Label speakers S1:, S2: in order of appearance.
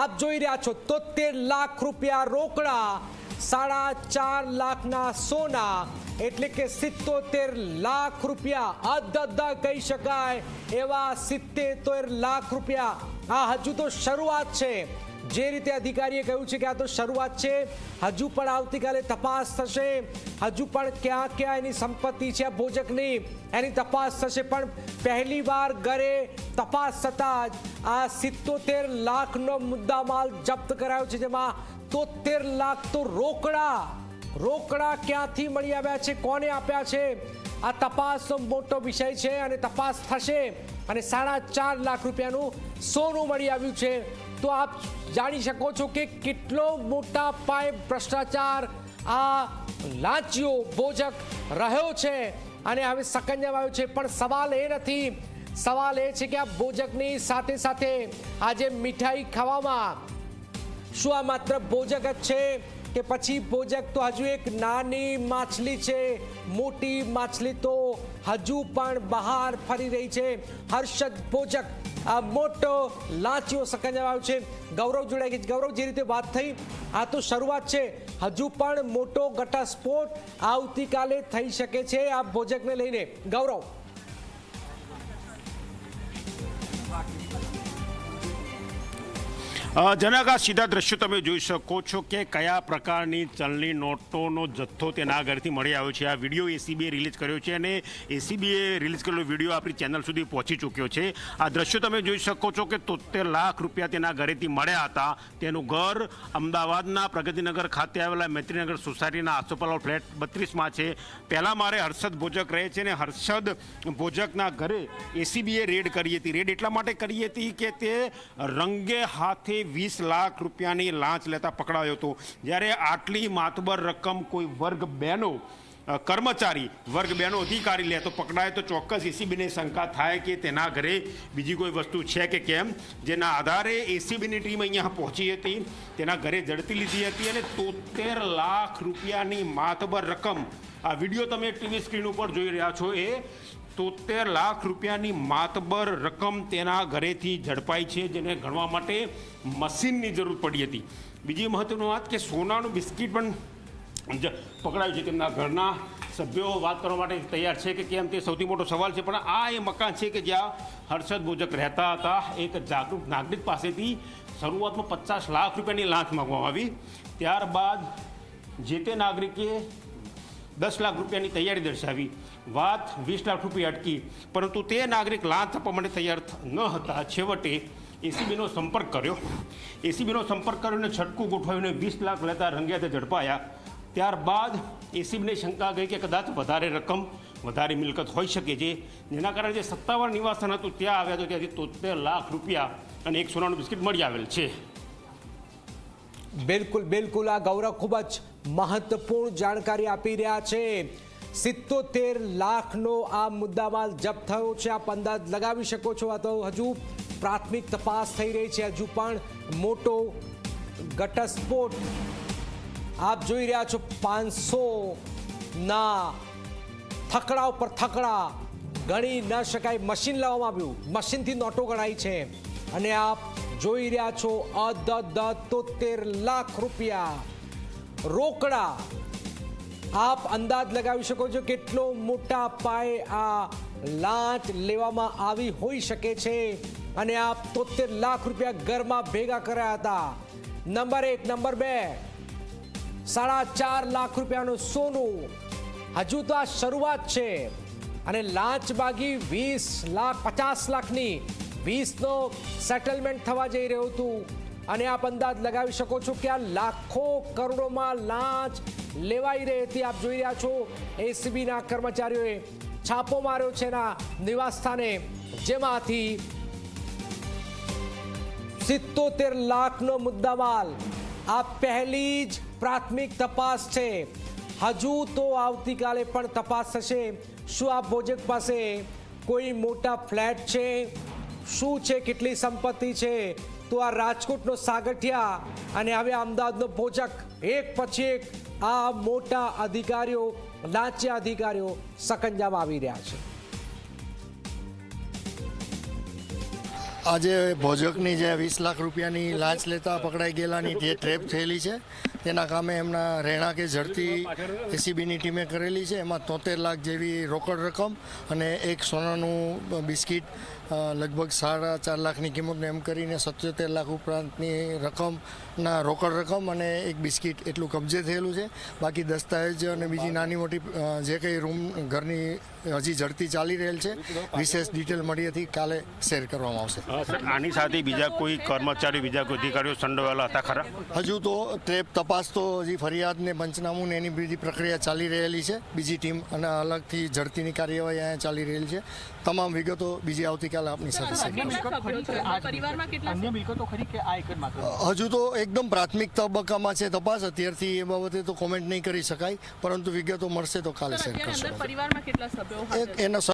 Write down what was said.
S1: આપ જોઈ રહ્યા છો તોતેર લાખ રૂપિયા રોકડા, સાડા ચાર લાખના સોના, એટલે કે સિત્તોતેર લાખ રૂપિયા. અધધા કહી શકાય એવા સિત્તેતોર લાખ રૂપિયા. આ હજુ તો શરૂઆત છે. જે રીતે અધિકારીએ કહ્યું છે કે આ તો શરૂઆત છે, હજુ પણ આવતીકાલે તપાસ થશે. હજુ પણ ક્યાં ક્યાં એની સંપત્તિ છે ભોજકની, એની તપાસ થશે. પણ પહેલીવાર ઘરે તપાસ થતાં જ આ સિત્તોતેર લાખનો મુદ્દામાલ જપ્ત કરાયો છે, જેમાં તોતેર લાખ તો રોકડા રોકડા ક્યાંથી મળી આવ્યા છે, કોને આપ્યા છે? આ તપાસનો મોટો વિષય છે અને તપાસ થશે અને સાડા ચાર લાખ રૂપિયાનું સોનું મળી આવ્યું છે. તો આપ જાણી શકો છો કે કેટલો મોટા પાયે ભ્રષ્ટાચાર આ લાંચીઓ ભોજક રહ્યો છે અને હવે સકંજામાં આવ્યો છે. પણ સવાલ એ નથી. સવાલ એ છે કે આ ભોજકની સાથે સાથે આજે મીઠાઈ ખાવામાં શું આ માત્ર ભોજક જ છે? કે પછી ભોજક તો હજુ એક નાની માછલી છે, મોટી માછલી તો હજુ પણ બહાર ફરી રહી છે. હર્ષદ ભોજક આ મોટો લાંચીઓ સકંજામાં આવ્યો છે. ગૌરવ જોડાઈ ગઈ. ગૌરવ, જે રીતે વાત થઈ, આ તો શરૂઆત છે. હજુ પણ મોટો ઘટાસ્ફોટ આવતીકાલે થઈ શકે છે આ ભોજકને લઈને. ગૌરવ.
S2: આ સીધા દ્રશ્યો તમે જોઈ શકો છો કે કયા પ્રકારની ચલણી નોટોનો જથ્થો તેના ઘરથી મળી આવ્યો છે. આ વીડિયો એસીબીએ રિલીઝ કર્યો છે અને એસીબીએ રિલીઝ કરેલો વીડિયો આપણી ચેનલ સુધી પહોંચી ચૂક્યો છે. આ દ્રશ્યો તમે જોઈ શકો છો કે તોતેર લાખ રૂપિયા તેના ઘરેથી મળ્યા હતા. તેનું ઘર અમદાવાદના પ્રગતિનગર ખાતે આવેલા મૈત્રીનગર સોસાયટીના આસોપાલો ફ્લેટ બત્રીસમાં છે. પહેલાં મારે હર્ષદ ભોજક રહે છે અને હર્ષદ ભોજકના ઘરે એસીબીએ રેડ કરી હતી. રેડ એટલા માટે કરી હતી કે તે રંગે હાથે વીસ લાખ રૂપિયાની લાંચ લેતા પકડાયો હતો. જ્યારે આટલી માતબર રકમ કોઈ વર્ગ બેનો કર્મચારી, વર્ગ બેનો અધિકારી લે તો પકડાય તો ચોક્કસ એસીબીને શંકા થાય કે તેના ઘરે બીજી કોઈ વસ્તુ છે કે કેમ? જેના આધારે એસીબીની ટીમ અહીંયા પહોંચી હતી, તેના ઘરે ઝડપી લીધી હતી અને તોતેર લાખ રૂપિયાની માતબર રકમ, આ વીડિયો તમે ટીવી સ્ક્રીન ઉપર જોઈ રહ્યા છો એ તોતેર લાખ રૂપિયાની માતબર રકમ તેના ઘરેથી ઝડપાઈ છે, જેને ગણવા માટે મશીનની જરૂર પડી હતી. બીજી મહત્વની વાત કે સોનાનું બિસ્કિટ પણ પકડાયું છે. તેમના ઘરના સભ્યો વાત કરવા માટે તૈયાર છે કે કેમ તે સૌથી મોટો સવાલ છે. પણ આ એ મકાન છે કે જ્યાં હર્ષદ મોજક રહેતા હતા. એક જાગૃત નાગરિક પાસેથી શરૂઆતમાં પચાસ લાખ રૂપિયાની લાંચ માગવામાં આવી. ત્યારબાદ જે તે નાગરિકે દસ લાખ રૂપિયાની તૈયારી દર્શાવી. વાત વીસ લાખ રૂપિયા અટકી. પરંતુ તે નાગરિક લાંચ આપવા માટે તૈયાર ન હતા. છેવટે એસીબીનો સંપર્ક કર્યો. એસીબીનો સંપર્ક કર્યો અને છટકું ગોઠવાવીને વીસ લાખ લેતા રંગ્યાતે ઝડપાયા. ત્યારબાદ એસીબીને શંકા ગઈ કે કદાચ વધારે રકમ, વધારે મિલકત હોઈ શકે છે. જેના કારણે જે સત્તાવાર નિવાસન હતું, ત્યાં આવ્યા તો ત્યાંથી તોતેર લાખ રૂપિયા અને એક સોનાનું બિસ્કિટ મળી આવેલ છે.
S1: બિલકુલ બિલકુલ આ ગૌરવ ખૂબ જ મહત્વપૂર્ણ જાણકારી આપી રહ્યા છે. સિત્તોતેર લાખનો આ મુદ્દામાલ જપ્ત થયો છે. આપ અંદાજ લગાવી શકો છો. આ તો હજુ પ્રાથમિક તપાસ થઈ રહી છે. હજુ પણ મોટો ઘટસ્ફોટ આપ જોઈ રહ્યા છો. પાંચસો ના થકડા ઉપર થકડા ગણી ન શકાય. મશીન લાવવામાં આવ્યું. મશીનથી નોટો ગણાય છે. અને આપ જોઈ રહ્યા છો અધ તોતેર લાખ રૂપિયા રોકડા. આપ અંદાજ લગાવી શકો છો કેટલો મોટા પાયે આ લાંચ લેવામાં આવી હોઈ શકે છે. અને આપ તોતેર લાખ રૂપિયા ઘરમાં ભેગા કર્યા હતા. નંબર એક, નંબર બે, સાડા ચાર લાખ રૂપિયાનું સોનું. હજુ તો આ શરૂઆત છે. અને લાંચ બાગી વીસ લાખ, પચાસ લાખની. વીસનો સેટલમેન્ટ થવા જઈ રહ્યું હતું. અને આપ અંદાજ લગાવી શકો છો કે આ લાખો કરોડોમાં લાંચ લેવાઈ રહી હતી. આપ જોઈ રહ્યા છો, એસીબીના કર્મચારીઓએ છાપો માર્યો છે એના નિવાસસ્થાને જેમાંથી સિત્તોતેર લાખનો મુદ્દામાલ. આ પહેલી જ પ્રાથમિક તપાસ છે. હજુ તો આવતીકાલે પણ તપાસ થશે. શું આ ભોજક પાસે કોઈ મોટા ફ્લેટ છે? શું છે? કેટલી સંપત્તિ છે? તો આ રાજકોટનો સાગઠિયા અને હવે અમદાવાદનો ભોજક. એક પછી એક આ મોટા અધિકારીઓ, લાંચિયા અધિકારીઓ સકંજામાં આવી રહ્યા છે.
S3: આજે ભોજકની જે વીસ લાખ રૂપિયાની લાંચ લેતા પકડાઈ ગયેલાની જે ટ્રેપ થયેલી છે, તેના કામે એમના રહેણાંક કે ઝડપી એસીબીની ટીમે કરેલી છે. એમાં તોતેર લાખ જેવી રોકડ રકમ અને એક સોનાનું બિસ્કિટ લગભગ સાડા ચાર લાખની કિંમતને એમ કરીને સત્યોતેર લાખ ઉપરાંતની રકમના રોકડ રકમ અને એક બિસ્કિટ એટલું કબજે થયેલું છે. બાકી દસ્તાવેજ અને બીજી નાની મોટી જે કંઈ રૂમ ઘરની હજી ઝડપી ચાલી રહેલ છે, વિશેષ ડિટેલ મળી હતી કાલે શેર કરવામાં આવશે.
S2: આની સાથે બીજા કોઈ કર્મચારી બીજા કોઈ અધિકારીઓ સંડોવાયેલા હતા ખરા?
S3: હજુ તો ટ્રેપ તપાસ તો હજી ફરિયાદ ને પંચનામું ને એની બીજી પ્રક્રિયા ચાલી રહેલી છે. બીજી ટીમ અને અલગથી ઝડપીની કાર્યવાહી અહીંયા ચાલી રહેલી છે. તમામ વિગતો બીજી આવતીકાલે આપની સાથે હજુ તો એકદમ પ્રાથમિક તબક્કામાં છે તપાસ. અત્યારથી એ બાબતે તો કોમેન્ટ નહીં કરી શકાય પરંતુ વિગતો મળશે તો કાલે શેર કરશું.
S4: અંદર પરિવારમાં કેટલા સભ્યો
S3: એક
S4: હાજર
S3: એના